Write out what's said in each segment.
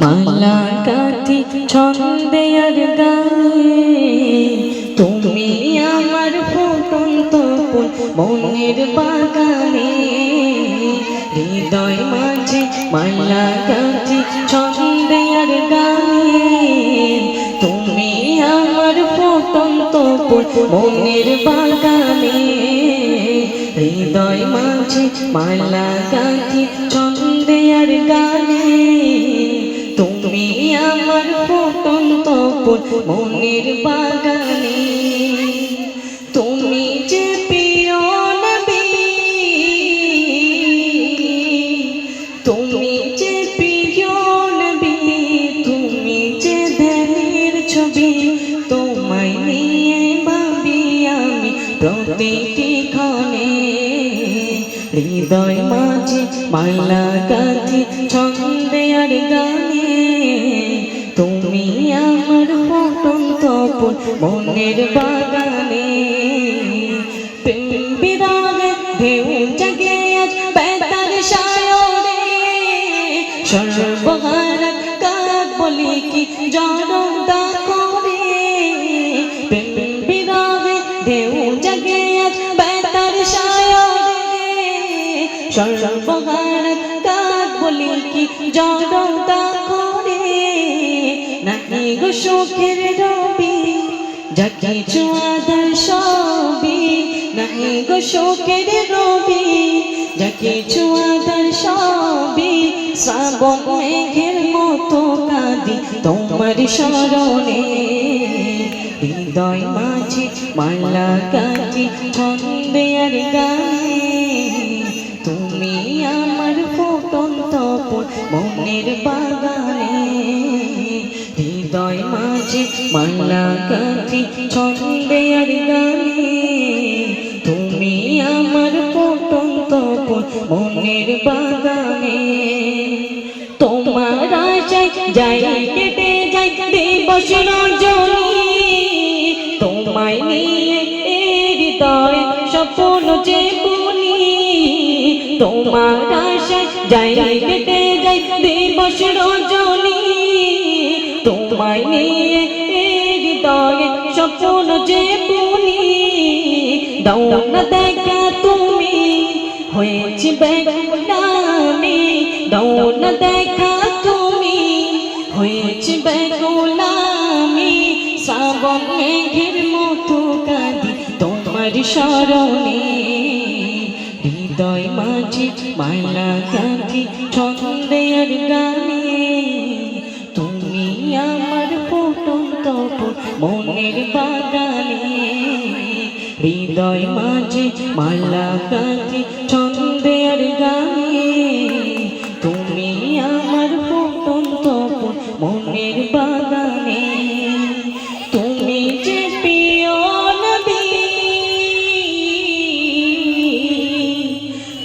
মালা কাঠি ছন্দে আর গায়ে তুমি আমার ফুটন্ত মনের বাগানে। হৃদয় মাঝে মালা কাঠি ছন্দে আর গায়ে তুমি আমার ফুটন্ত মনের বাগানে। হৃদয় মাঝে মালা কাঠি ছন্দে আর গানে ফুল মনের বাগানে। তুমি যে প্রিয় নবী তুমি যে প্রিয় তুমি যে ছবি তোমায় হৃদয় মাঝে মালা গাথি ছন্দে আর গানে ফুল মনের বাগানে প্রেম বিরাগে ঢেউ জাগে আজ বেতার সায়রে সর্বহারা কাক বলি কি জনতা করে প্রেম বিরাগে ঢেউ জাগে আজ বেতার সায়রে সর্বহারা কাক বলি কি জনতা করে নাহি গো সুখের রবি যা কিছু আদার সবই নাহি গো শোকের রবি যা কিছু আদার সবই মেঘের মতো কাঁদি তোমার স্মরণে। হৃদয় মাঝে মালা কাঁদি, ছন্দে গানে। তুমি আমার ফুটন্ত ফুল মনের বাগানে। হৃদয় মাঝে মালা কাঠি ছন্দে আর গানে। তুমি আমার ফুটন্ত ফুল মনের বাগানে। তোমার আশায় যাই কেটে যাই দিবস রজনী। তোমায় নিয়ে হৃদয় স্বপ্ন যে বুনি। তোমার আশায় যাই কেটে যাই দিবস রজনী। তোমায় নিয়ে হৃদয় স্বপ্ন যে বুনি দাও না দেখা তুমি, হয়েছি বেগুলামি দাও না দেখা তুমি, হয়েছি বেগুলামি শ্রাবণ মেঘের মতো কাঁদি তোমার স্মরণে। হৃদয় মাঝে মালা কাঁদি মনের বাগানে হৃদয় মাঝে মালা কাঁদি ছন্দে আর গানে। তুমি আমার ফুটন্ত ফুল মনের বাগানে। তুমি যে নবী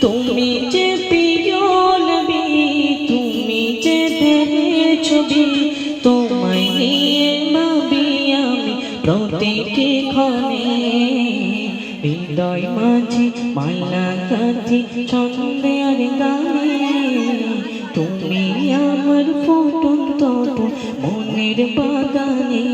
তুমি যে প্রিয় তুমি যে ছবি তোমায় নিয়ে ভাবি প্রতিটি ক্ষণে হৃদয় মাঝে মালা কাঁধি ছন্দে আর গানে। তুমি আমার ফুটন্ত মনের বাগানে।